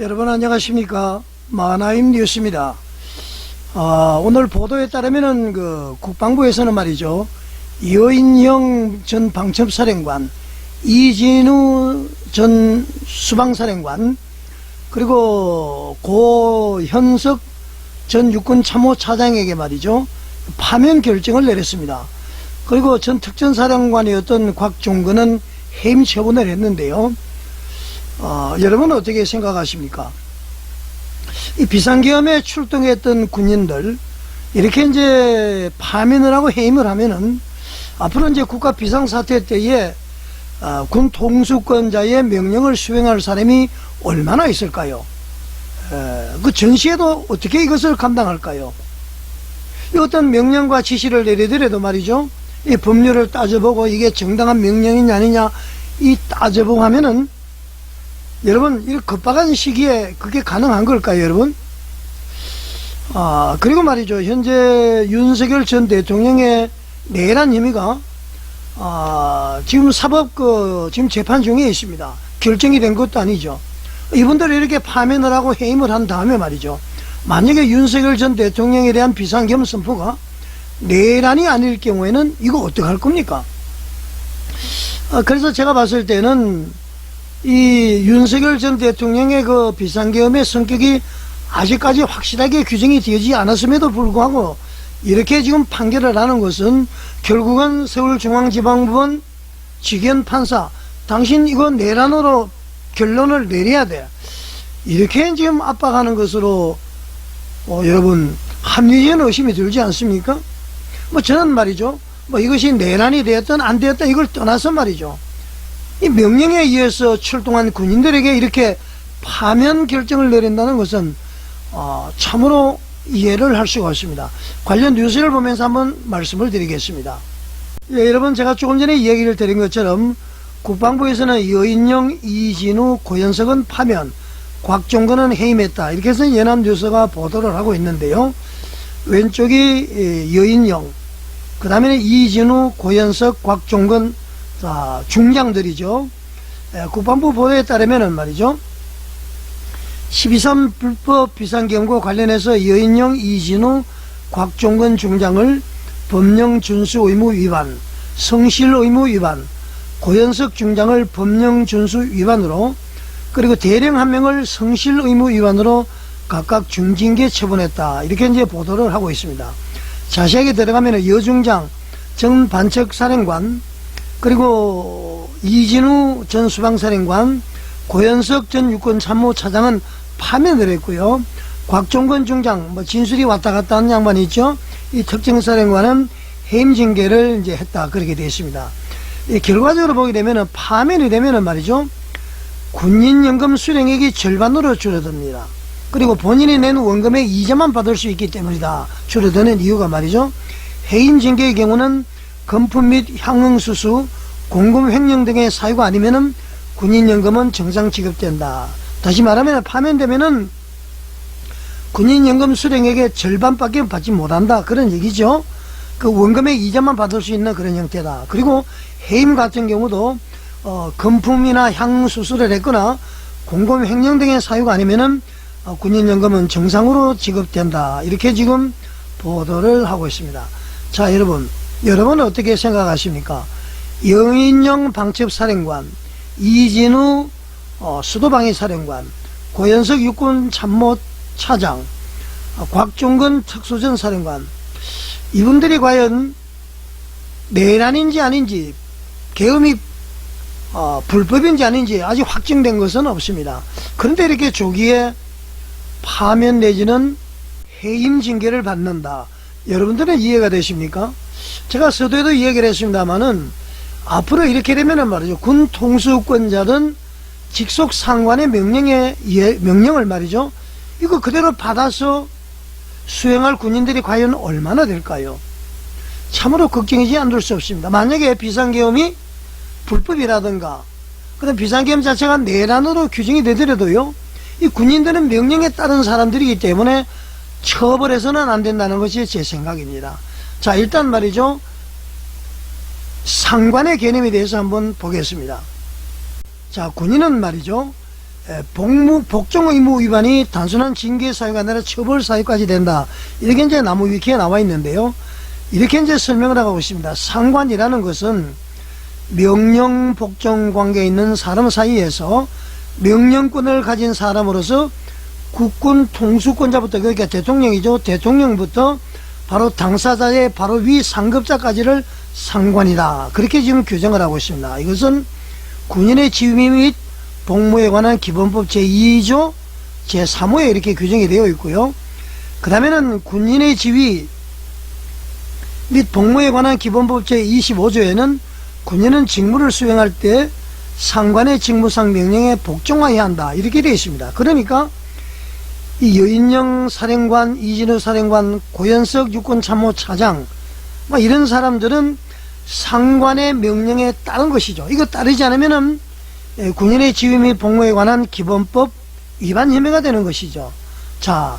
여러분 안녕하십니까 마나임 뉴스입니다. 아, 오늘 보도에 따르면은 그 국방부에서는 말이죠 여인영 전 방첩사령관, 이진우 전 수방사령관, 그리고 고현석 전 육군 참모차장에게 말이죠 파면 결정을 내렸습니다. 그리고 전 특전사령관이었던 곽종근은 해임 처분을 했는데요. 어, 여러분은 어떻게 생각하십니까? 이 비상계엄에 출동했던 군인들 이렇게 이제 파면을 하고 해임을 하면은 앞으로 이제 국가 비상사태 때에 어, 군 통수권자의 명령을 수행할 사람이 얼마나 있을까요? 에, 그 전시에도 어떻게 이것을 감당할까요? 이 어떤 명령과 지시를 내리더라도 말이죠. 이 법률을 따져보고 이게 정당한 명령이냐 아니냐 이 따져보고 하면은 여러분 이 급박한 시기에 그게 가능한 걸까요 여러분? 아 그리고 말이죠 현재 윤석열 전 대통령의 내란 혐의가 아 지금 사법 그 지금 재판 중에 있습니다 결정이 된 것도 아니죠 이분들이 이렇게 파면을 하고 해임을 한 다음에 말이죠 만약에 윤석열 전 대통령에 대한 비상겸 선포가 내란이 아닐 경우에는 이거 어떡할 겁니까? 아, 그래서 제가 봤을 때는 이 윤석열 전 대통령의 그 비상계엄의 성격이 아직까지 확실하게 규정이 되지 않았음에도 불구하고 이렇게 지금 판결을 하는 것은 결국은 서울중앙지방법원 직연 판사 당신 이거 내란으로 결론을 내려야 돼. 이렇게 지금 압박하는 것으로 어, 여러분 합리적인 의심이 들지 않습니까? 뭐 저는 말이죠. 뭐 이것이 내란이 되었든 안 되었든 이걸 떠나서 말이죠 이 명령에 의해서 출동한 군인들에게 이렇게 파면 결정을 내린다는 것은 어, 참으로 이해를 할 수가 없습니다. 관련 뉴스를 보면서 한번 말씀을 드리겠습니다. 예, 여러분 제가 조금 전에 이야기를 드린 것처럼 국방부에서는 여인영, 이진우, 고현석은 파면, 곽종근은 해임했다. 이렇게 해서 연합뉴스가 보도를 하고 있는데요. 왼쪽이 예, 여인영, 그 다음에는 이진우, 고현석, 곽종근 자, 중장들이죠. 에, 국방부 보도에 따르면은 말이죠. 12.3 불법 비상경고 관련해서 여인영, 이진우, 곽종근 중장을 법령 준수 의무 위반, 성실 의무 위반, 고현석 중장을 법령 준수 위반으로 그리고 대령 한 명을 성실 의무 위반으로 각각 중징계 처분했다. 이렇게 이제 보도를 하고 있습니다. 자세하게 들어가면 여중장, 전 반척사령관, 그리고 이진우 전 수방사령관, 고현석 전 육군참모 차장은 파면을 했고요. 곽종건 중장, 뭐 진술이 왔다 갔다 하는 양반이 있죠. 이 특정사령관은 해임 징계를 이제 했다. 그렇게 되어 있습니다. 이 결과적으로 보게 되면은 파면이 되면은 말이죠. 군인연금 수령액이 절반으로 줄어듭니다. 그리고 본인이 낸 원금의 이자만 받을 수 있기 때문이다. 줄어드는 이유가 말이죠. 해임 징계의 경우는 금품 및 향응수수, 공금 횡령 등의 사유가 아니면은 군인연금은 정상 지급된다. 다시 말하면 파면되면은 군인연금 수령액의 절반밖에 받지 못한다. 그런 얘기죠. 그 원금의 이자만 받을 수 있는 그런 형태다. 그리고 해임 같은 경우도 어, 금품이나 향수술을 했거나 공금 횡령 등의 사유가 아니면은 어, 군인연금은 정상으로 지급된다. 이렇게 지금 보도를 하고 있습니다. 자, 여러분. 여러분은 어떻게 생각하십니까? 영인영 방첩사령관, 이진우 어, 수도방위 사령관, 고현석 육군 참모 차장, 어, 곽종근 특수전 사령관 이분들이 과연 내란인지 아닌지 계엄이 어, 불법인지 아닌지 아직 확정된 것은 없습니다. 그런데 이렇게 조기에 파면 내지는 해임 징계를 받는다. 여러분들은 이해가 되십니까? 제가 서두에도 이야기를 했습니다만은 앞으로 이렇게 되면은 말이죠. 군 통수권자는 직속 상관의 명령에 예, 명령을 말이죠. 이거 그대로 받아서 수행할 군인들이 과연 얼마나 될까요? 참으로 걱정이지 않을 수 없습니다. 만약에 비상계엄이 불법이라든가 그다음 비상계엄 자체가 내란으로 규정이 되더라도요. 이 군인들은 명령에 따른 사람들이기 때문에 처벌해서는 안 된다는 것이 제 생각입니다. 자, 일단 말이죠. 상관의 개념에 대해서 한번 보겠습니다. 자, 군인은 말이죠. 에, 복무 복종 의무 위반이 단순한 징계 사유가 아니라 처벌 사유까지 된다. 이렇게 이제 나무 위키에 나와 있는데요. 이렇게 이제 설명을 하고 있습니다. 상관이라는 것은 명령 복종 관계에 있는 사람 사이에서 명령권을 가진 사람으로서 국군 통수권자부터 그러니까 대통령이죠. 대통령부터 바로 당사자의 바로 위 상급자까지를 상관이다. 그렇게 지금 규정을 하고 있습니다. 이것은 군인의 지위 및 복무에 관한 기본법 제2조 제3호에 이렇게 규정이 되어 있고요. 그 다음에는 군인의 지위 및 복무에 관한 기본법 제25조에는 군인은 직무를 수행할 때 상관의 직무상 명령에 복종하여야 한다. 이렇게 되어 있습니다. 그러니까 이 여인영 사령관, 이진우 사령관, 고현석 육군참모 차장 뭐 이런 사람들은 상관의 명령에 따른 것이죠. 이거 따르지 않으면은 예, 군인의 지위 및 복무에 관한 기본법 위반 혐의가 되는 것이죠. 자,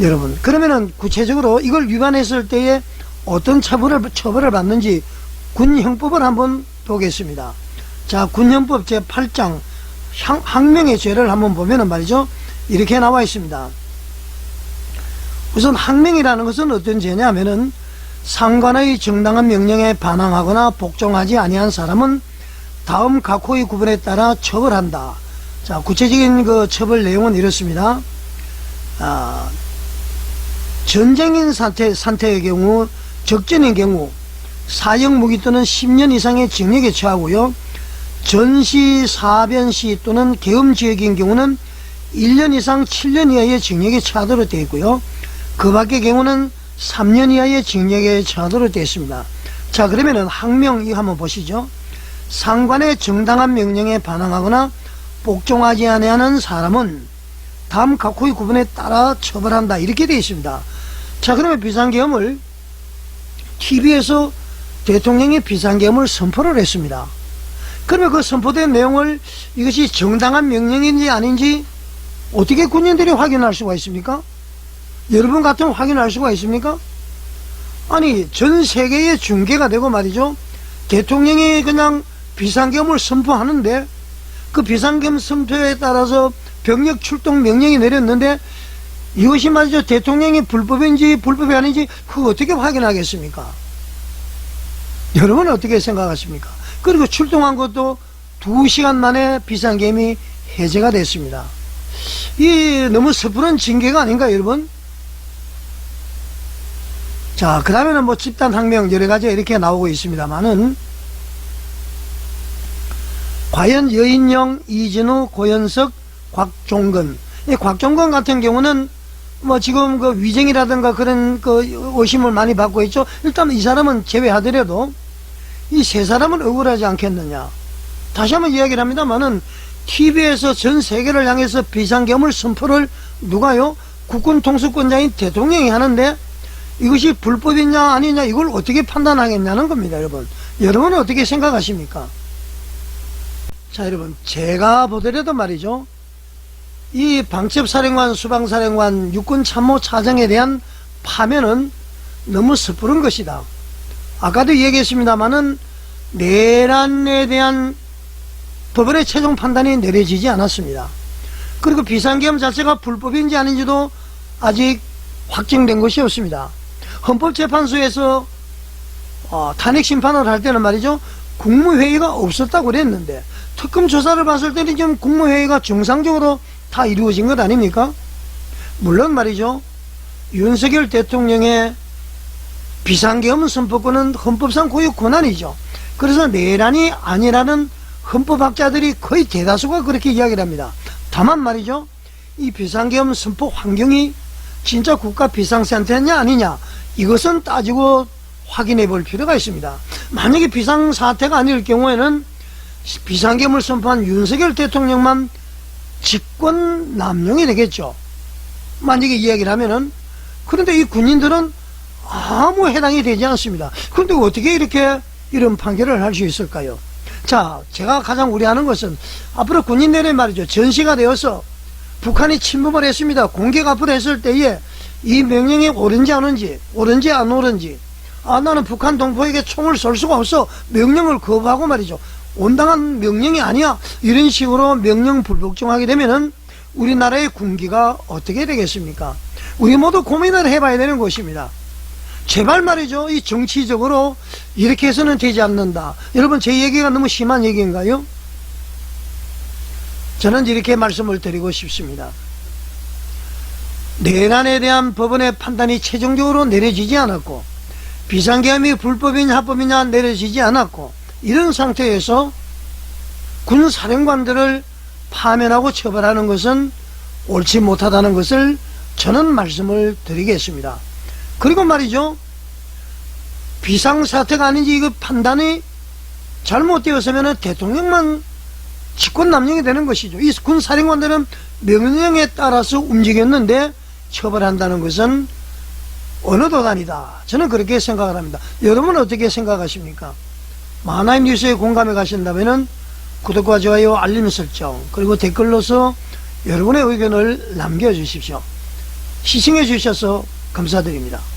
여러분 그러면은 구체적으로 이걸 위반했을 때에 어떤 처벌을 처벌을 받는지 군형법을 한번 보겠습니다. 자, 군형법 제 8장 항명의 죄를 한번 보면은 말이죠. 이렇게 나와 있습니다. 우선 항명이라는 것은 어떤 죄냐면은 상관의 정당한 명령에 반항하거나 복종하지 아니한 사람은 다음 각호의 구분에 따라 처벌한다. 자, 구체적인 그 처벌 내용은 이렇습니다. 아, 전쟁인 상태, 상태의 경우, 적전의 경우, 사형 무기 또는 10년 이상의 징역에 처하고요. 전시, 사변시 또는 계엄 지역인 경우는 1년 이상 7년 이하의 징역에 처하도록 되어 있고요. 그 밖의 경우는 3년 이하의 징역에 처하도록 되어 있습니다. 자, 그러면은 항명 이거 한번 보시죠. 상관의 정당한 명령에 반항하거나 복종하지 아니하는 사람은 다음 각호의 구분에 따라 처벌한다. 이렇게 되어 있습니다. 자, 그러면 비상계엄을 TV에서 대통령이 비상계엄을 선포를 했습니다. 그러면 그 선포된 내용을 이것이 정당한 명령인지 아닌지 어떻게 군인들이 확인할 수가 있습니까? 여러분 같으면 확인할 수가 있습니까? 아니 전 세계에 중계가 되고 말이죠. 대통령이 그냥 비상계엄을 선포하는데 그 비상계엄 선포에 따라서 병력 출동 명령이 내렸는데 이것이 말이죠. 대통령이 불법인지 불법이 아닌지 그거 어떻게 확인하겠습니까? 여러분은 어떻게 생각하십니까? 그리고 출동한 것도 두 시간 만에 비상계엄이 해제가 됐습니다. 이 너무 섣부른 징계가 아닌가 여러분? 자, 그 다음에는 뭐 집단 항명 여러 가지 이렇게 나오고 있습니다만은 과연 여인영, 이진우, 고현석, 곽종근 이 곽종근 같은 경우는 뭐 지금 그 위정이라든가 그런 그 의심을 많이 받고 있죠. 일단 이 사람은 제외하더라도 이 세 사람은 억울하지 않겠느냐. 다시 한번 이야기를 합니다만은 TV에서 전 세계를 향해서 비상계엄을 선포를 누가요? 국군 통수권자인 대통령이 하는데 이것이 불법이냐 아니냐 이걸 어떻게 판단하겠냐는 겁니다, 여러분. 여러분은 어떻게 생각하십니까? 자, 여러분, 제가 보더라도 말이죠. 이 방첩사령관, 수방사령관, 육군참모 차장에 대한 파면은 너무 섣부른 것이다. 아까도 얘기했습니다만은 내란에 대한 법원의 최종 판단이 내려지지 않았습니다. 그리고 비상계엄 자체가 불법인지 아닌지도 아직 확정된 것이 없습니다. 헌법재판소에서 어, 탄핵 심판을 할 때는 말이죠. 국무회의가 없었다고 그랬는데 특검 조사를 봤을 때는 지금 국무회의가 정상적으로 다 이루어진 것 아닙니까? 물론 말이죠. 윤석열 대통령의 비상계엄 선포권은 헌법상 고유 권한이죠. 그래서 내란이 아니라는 헌법학자들이 거의 대다수가 그렇게 이야기를 합니다. 다만 말이죠. 이 비상계엄 선포 환경이 진짜 국가 비상상태냐 아니냐 이것은 따지고 확인해 볼 필요가 있습니다. 만약에 비상사태가 아닐 경우에는 비상계엄을 선포한 윤석열 대통령만 직권 남용이 되겠죠. 만약에 이야기를 하면은 그런데 이 군인들은 아무 해당이 되지 않습니다. 그런데 어떻게 이렇게 이런 판결을 할 수 있을까요? 자, 제가 가장 우려하는 것은 앞으로 군인들의 말이죠. 전시가 되어서 북한이 침범을 했습니다. 공격 앞으로 했을 때에 이 명령이 옳은지 안 옳은지, 옳은지 안 옳은지, 아, 나는 북한 동포에게 총을 쏠 수가 없어. 명령을 거부하고 말이죠. 온당한 명령이 아니야. 이런 식으로 명령 불복종하게 되면은 우리나라의 군기가 어떻게 되겠습니까? 우리 모두 고민을 해봐야 되는 것입니다. 제발 말이죠. 이 정치적으로 이렇게 해서는 되지 않는다. 여러분, 제 얘기가 너무 심한 얘기인가요? 저는 이렇게 말씀을 드리고 싶습니다. 내란에 대한 법원의 판단이 최종적으로 내려지지 않았고, 비상계엄이 불법이냐 합법이냐 내려지지 않았고, 이런 상태에서 군 사령관들을 파면하고 처벌하는 것은 옳지 못하다는 것을 저는 말씀을 드리겠습니다. 그리고 말이죠. 비상사태가 아닌지 이거 판단이 잘못되었으면 대통령만 직권남용이 되는 것이죠. 이 군 사령관들은 명령에 따라서 움직였는데 처벌한다는 것은 어느 도단이다. 저는 그렇게 생각을 합니다. 여러분은 어떻게 생각하십니까? 마하나임 뉴스에 공감해 가신다면은 구독과 좋아요, 알림 설정, 그리고 댓글로서 여러분의 의견을 남겨주십시오. 시청해 주셔서 감사드립니다.